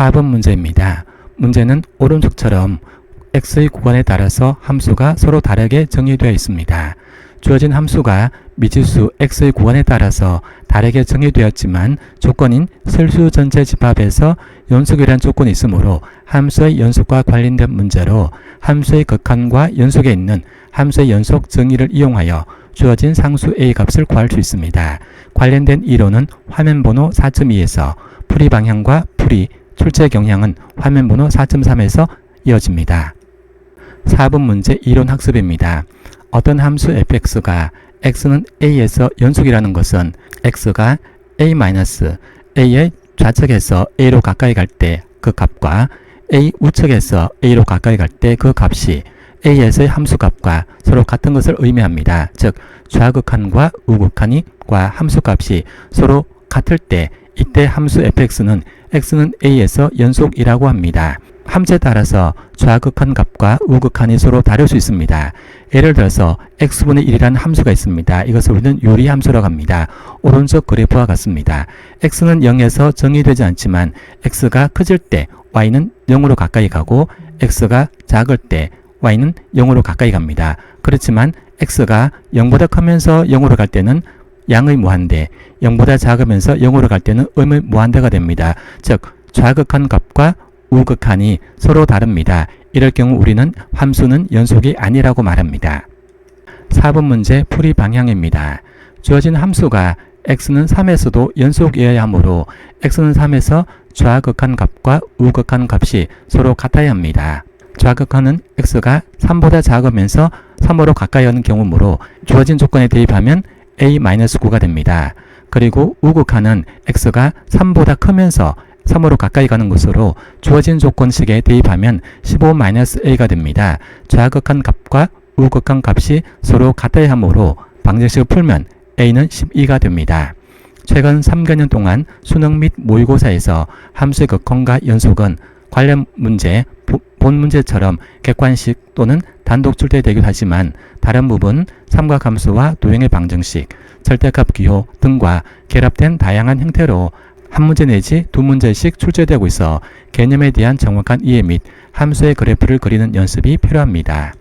4번 문제입니다. 문제는 오른쪽처럼 x의 구간에 따라서 함수가 서로 다르게 정의되어 있습니다. 주어진 함수가 미지수 x의 구간에 따라서 다르게 정의되었지만 조건인 설수 전체 집합에서 연속이라는 조건이 있으므로 함수의 연속과 관련된 문제로 함수의 극한과 연속에 있는 함수의 연속 정의를 이용하여 주어진 상수 a 값을 구할 수 있습니다. 관련된 이론은 화면 번호 4.2에서 풀이 방향과 풀이 출제 경향은 화면 번호 4.3에서 이어집니다. 4번 문제 이론 학습입니다. 어떤 함수 fx가 x는 a에서 연속이라는 것은 x가 a-a의 좌측에서 a로 가까이 갈 때 그 값과 a 우측에서 a로 가까이 갈 때 그 값이 a에서의 함수 값과 서로 같은 것을 의미합니다. 즉 좌극한과 우극한이과 함수 값이 서로 같을 때 이때 함수 fx는 x는 a에서 연속이라고 합니다. 함수에 따라서 좌극한 값과 우극한이 서로 다를 수 있습니다. 예를 들어서 x분의 1이라는 함수가 있습니다. 이것을 우리는 요리함수라고 합니다. 오른쪽 그래프와 같습니다. x는 0에서 정의되지 않지만 x가 커질 때 y는 0으로 가까이 가고 x가 작을 때 y는 0으로 가까이 갑니다. 그렇지만 x가 0보다 크면서 0으로 갈 때는 양의 무한대, 0보다 작으면서 0으로 갈 때는 음의 무한대가 됩니다. 즉 좌극한 값과 우극한이 서로 다릅니다. 이럴 경우 우리는 함수는 연속이 아니라고 말합니다. 4번 문제 풀이 방향입니다. 주어진 함수가 x는 3에서도 연속이어야 하므로 x는 3에서 좌극한 값과 우극한 값이 서로 같아야 합니다. 좌극한은 x가 3보다 작으면서 3으로 가까이 하는 경우므로 주어진 조건에 대입하면 a-9가 됩니다. 그리고 우극한은 x가 3보다 크면서 3으로 가까이 가는 것으로 주어진 조건식에 대입하면 15-a가 됩니다. 좌극한 값과 우극한 값이 서로 같아야 하므로 방정식을 풀면 a는 12가 됩니다. 최근 3개년 동안 수능 및 모의고사에서 함수의 극한과 연속은 관련 문제, 보- 본 문제처럼 객관식 또는 단독 출제되기도 하지만 다른 부분 삼각함수와 도형의 방정식, 절대값 기호 등과 결합된 다양한 형태로 한 문제 내지 두 문제씩 출제되고 있어 개념에 대한 정확한 이해 및 함수의 그래프를 그리는 연습이 필요합니다.